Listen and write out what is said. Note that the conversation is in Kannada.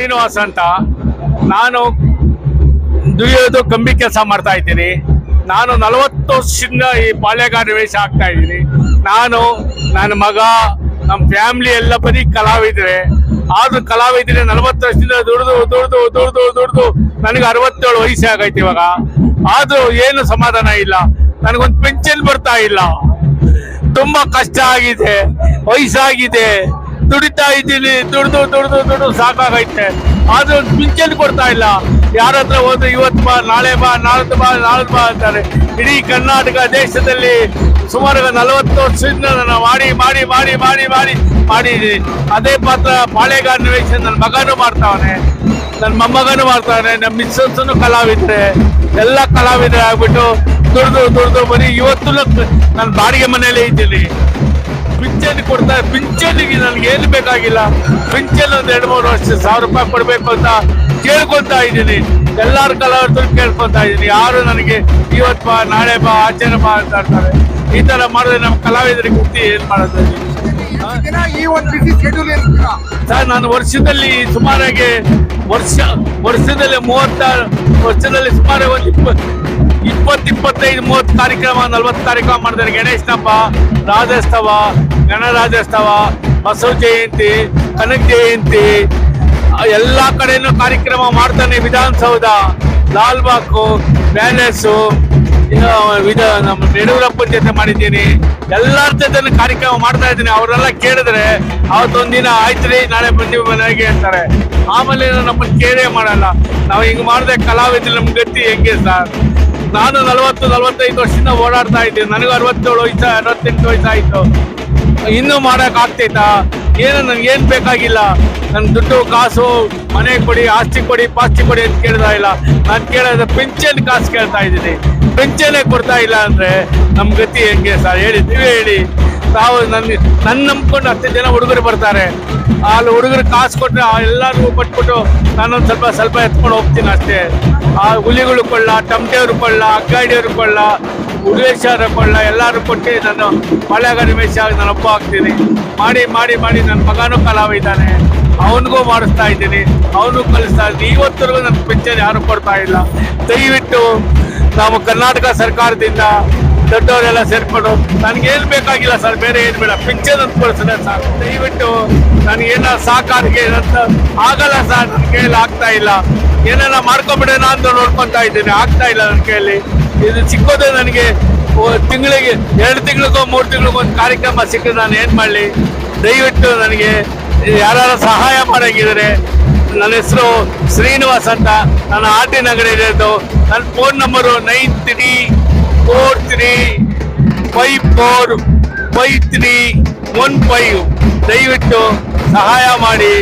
ಶ್ರೀನಿವಾಸ್ ಅಂತ ನಾನು ದುಡಿಯೋದು ಕಂಬಿ ಕೆಲಸ ಮಾಡ್ತಾ ಇದ್ದೀನಿ. ನಾನು ನಲವತ್ತು ವರ್ಷದಿಂದ ಈ ಪಾಳ್ಯಗಾರ ವೇಷ ಆಗ್ತಾ ಇದ್ದೀನಿ. ನಾನು ನನ್ನ ಮಗ, ನಮ್ಮ ಫ್ಯಾಮಿಲಿ ಎಲ್ಲ ಬರೀ ಕಲಾವಿದ್ರೆ. ಆದ್ರೂ ಕಲಾವಿದರೆ ನಲವತ್ತು ವರ್ಷದಿಂದ ದುಡಿದು ದುಡಿದು ದುಡಿದು ದುಡಿದು ನನಗೆ ಅರವತ್ತೇಳು ವಯಸ್ಸೇ ಆಗೈತೆ ಇವಾಗ. ಆದ್ರೂ ಏನು ಸಮಾಧಾನ ಇಲ್ಲ. ನನಗೊಂದು ಪೆನ್ಷನ್ ಬರ್ತಾ ಇಲ್ಲ. ತುಂಬಾ ಕಷ್ಟ ಆಗಿದೆ, ವಯಸ್ಸಾಗಿದೆ. ದುಡಿತಾ ಇದ್ದೀನಿ. ದುಡ್ದು ದುಡ್ದು ದುಡ್ದು ಸಾಕಾಗೈತೆ. ಆದ್ರೂ ಪಿಂಚಣಿ ಕೊಡ್ತಾ ಇಲ್ಲ. ಯಾರ ಹತ್ರ ಹೋದ್ರೆ ಇವತ್ತು ಬಾ, ನಾಳೆ ಬಾ, ನಾಳ್ದು ಬಾ ನಾಳ್ದು ಬಾ ಅಂತಾರೆ. ಇಡೀ ಕರ್ನಾಟಕ ದೇಶದಲ್ಲಿ ಸುಮಾರು ನಲವತ್ತು ವರ್ಷದಿಂದ ನಾನು ಮಾಡಿ ಮಾಡಿ ಮಾಡಿ ಮಾಡಿ ಮಾಡಿ ಮಾಡಿದ್ದೀನಿ. ಅದೇ ಪಾತ್ರ ಬಾಳೆಗಾರ ವೇಷ ನನ್ನ ಮಗನೂ ಮಾಡ್ತಾವನೆ. ನನ್ನ ಮೊಮ್ಮಗನೂ ಮಾಡ್ತಾವನೆ. ನಮ್ಮ ಮಿಸ್ಸಸ್ಸನ್ನು ಕಲಾವಿದ್ರೆ. ಎಲ್ಲ ಕಲಾವಿದ್ರೆ ಆಗ್ಬಿಟ್ಟು ದುಡ್ದು ದುಡ್ದು ಬರೀ ಇವತ್ತು ನಾನು ಬಾಡಿಗೆ ಮನೆಯಲ್ಲೇ ಇದ್ದೀನಿ. ಪಿಂಚಣಿ ಕೊಡ್ತಾ ಪಿಂಚಣಿಗೆ ನನಗೆ ಏನು ಬೇಕಾಗಿಲ್ಲ. ಪಿಂಚಣಿ ಒಂದು ಎರಡು ಮೂರು ವರ್ಷ ಸಾವಿರ ರೂಪಾಯಿ ಕೊಡಬೇಕು ಅಂತ ಕೇಳ್ಕೊತಾ ಇದ್ದೀನಿ. ಎಲ್ಲಾರು ಕಲಾವಿದರು ಕೇಳ್ಕೊಳ್ತಾ ಇದ್ದೀನಿ. ಯಾರು ನನಗೆ ಇವತ್ತು ಬಾ, ನಾಳೆ ಬಾ, ಆಚರಣೆ ಬಾ ಅಂತ ಈ ತರ ಮಾಡಿದ್ರೆ ನಮ್ಮ ಕಲಾವಿದರಿಗೆ ಗುರ್ತಿ ಏನ್ ಮಾಡೋದು? ಈ ಒಂದು ಬಿಸಿ ಶೆಡ್ಯೂಲ್ ಸರ್ ನಾನು ವರ್ಷದಲ್ಲಿ ಸುಮಾರಾಗಿ ವರ್ಷ ವರ್ಷದಲ್ಲಿ ಮೂವತ್ತಾರು ವರ್ಷದಲ್ಲಿ ಸುಮಾರು ಒಂದು ಇಪ್ಪತ್ತು ಇಪ್ಪತ್ತು ಇಪ್ಪತ್ತೈದು ಮೂವತ್ತು ಕಾರ್ಯಕ್ರಮ ನಲ್ವತ್ತು ಕಾರ್ಯಕ್ರಮ ಮಾಡಿದ್ರೆ ಗಣೇಶ ಹಬ್ಬ ರಾಜೋತ್ಸವ ಗಣರಾಜ್ಯೋತ್ಸವ ಬಸವ ಜಯಂತಿ ಕನಕ ಜಯಂತಿ ಎಲ್ಲ ಕಡೆನೂ ಕಾರ್ಯಕ್ರಮ ಮಾಡ್ತಾನೆ ವಿಧಾನಸೌಧ. ಲಾಲ್ಬಾಗು ಪ್ಯಾಲೇಸು ಇನ್ನು ವಿಧ ನಮ್ಮ ಯಡಿಯೂರಪ್ಪನ ಜೊತೆ ಮಾಡಿದ್ದೀನಿ. ಎಲ್ಲರ ಜೊತೆ ಕಾರ್ಯಕ್ರಮ ಮಾಡ್ತಾ ಇದ್ದೀನಿ. ಅವರೆಲ್ಲ ಕೇಳಿದ್ರೆ ಅವತ್ತೊಂದಿನ ಆಯ್ತ್ರಿ ನಾಳೆ ಬನ್ನಿ ಮನೆಗೆ ಅಂತಾರೆ. ಆಮೇಲೆ ನಮ್ಮನ್ನು ಕೇಳೇ ಮಾಡಲ್ಲ. ನಾವು ಹಿಂಗೆ ಮಾಡಿದೆ ಕಲಾವಿದ್ರು ನಮ್ಮ ಗತಿ ಹೆಂಗೆ ಸರ್? ನಾನು ನಲವತ್ತು, ನಲವತ್ತೈದು ವರ್ಷದಿಂದ ಓಡಾಡ್ತಾ ಇದ್ದೀನಿ. ನನಗೂ ಅರವತ್ತೇಳು ವಯಸ್ಸು, ಅರವತ್ತೆಂಟು ವಯಸ್ಸಾಯಿತು. ಇನ್ನೂ ಮಾಡಕ್ ಆಗ್ತೈತಾ? ಏನು ನನ್ಗೆ ಏನ್ ಬೇಕಾಗಿಲ್ಲ. ನನ್ ದುಡ್ಡು, ಕಾಸು, ಮನೆ ಕೊಡಿ, ಆಸ್ತಿ ಕೊಡಿ, ಪಾಸ್ತಿ ಕೊಡಿ ಅಂತ ಕೇಳ್ತಾ ಇಲ್ಲ. ನಾನು ಕೇಳೋದು ಪಿಂಚನ್ ಕಾಸು ಕೇಳ್ತಾ ಇದ್ದೀನಿ. ಪಿಂಚನೇ ಕೊಡ್ತಾ ಇಲ್ಲ ಅಂದ್ರೆ ನಮ್ ಗತಿ ಹೆಂಗೆ ಸರ್? ಹೇಳಿ, ನೀವೇ ಹೇಳಿ. ತಾವು ನನ್ನ ನನ್ನ ನಂಬ್ಕೊಂಡು ಹತ್ತು ಜನ ಹುಡುಗರು ಬರ್ತಾರೆ. ಅಲ್ಲಿ ಹುಡುಗರು ಕಾಸು ಕೊಟ್ಟರೆ ಎಲ್ಲರಿಗೂ ಕೊಟ್ಬಿಟ್ಟು ನಾನೊಂದು ಸ್ವಲ್ಪ ಸ್ವಲ್ಪ ಎತ್ಕೊಂಡು ಹೋಗ್ತೀನಿ ಅಷ್ಟೇ. ಆ ಹುಲಿಗಳು ಕೊಳ್ಳ, ಟಮಟೆಯವರು ಕೊಳ್ಳ, ಅಗ್ಗಾಡಿಯವರು ಕೊಳ್ಳ ಕೊಳ್ಳ ಎಲ್ಲರೂ ಕೊಟ್ಟು ನಾನು ಮಳೆಗಾಲ ವೇಷ ನಾನು ಒಪ್ಪ ಹಾಕ್ತೀನಿ ಮಾಡಿ ಮಾಡಿ ಮಾಡಿ ನನ್ನ ಮಗನೂ ಕಲಾವಿದ್ದಾನೆ ಅವನಿಗೂ ಮಾಡಿಸ್ತಾ ಇದ್ದೀನಿ. ಅವನು ಕಲಿಸ್ತಾ ಇದ್ದೀನಿ. ಇವತ್ತರೆಗೂ ನನ್ನ ಪಿಕ್ಚರ್ ಯಾರು ಕೊಡ್ತಾ ಇಲ್ಲ. ದಯವಿಟ್ಟು ನಾವು ಕರ್ನಾಟಕ ಸರ್ಕಾರದಿಂದ ದೊಡ್ಡವರೆಲ್ಲ ಸೇರ್ಕೊಂಡು ನನಗೇನು ಬೇಕಾಗಿಲ್ಲ ಸರ್, ಬೇರೆ ಏನು ಬೇಡ. ಪಿಕ್ಚರ್ ಅಂತ ಕೊಡಿಸಿದೆ ಸರ್. ದಯವಿಟ್ಟು ನನಗೇನ ಸಾಕಾರಿಗೆ ಅಂತ ಆಗಲ್ಲ ಸರ್ ನನ್ನ ಕೈಯಲ್ಲಿ ಆಗ್ತಾ ಇಲ್ಲ. ಏನೆಲ್ಲ ಮಾಡ್ಕೊಂಬಿಡೋಣ ಅಂತ ನೋಡ್ಕೊತಾ ಇದ್ದೀನಿ. ಆಗ್ತಾ ಇಲ್ಲ ನನ್ನ ಕೈಯಲ್ಲಿ. ಇದು ಸಿಕ್ಕೋದು ನನಗೆ ತಿಂಗಳಿಗೆ, ಎರಡು ತಿಂಗಳಿಗೋ ಮೂರು ತಿಂಗಳಿಗೋ ಒಂದು ಕಾರ್ಯಕ್ರಮ ಸಿಕ್ಕಿದ್ರೆ ನಾನು ಏನು ಮಾಡಲಿ? ದಯವಿಟ್ಟು ನನಗೆ ಯಾರು ಸಹಾಯ ಮಾಡಂಗಿದ್ರೆ ನನ್ನ ಹೆಸರು ಶ್ರೀನಿವಾಸ್ ಅಂತ. ನನ್ನ ಆರ್ ಟಿ ನನ್ನ phone number nine three four three five four five three one five ದಯವಿಟ್ಟು ಸಹಾಯ ಮಾಡಿ.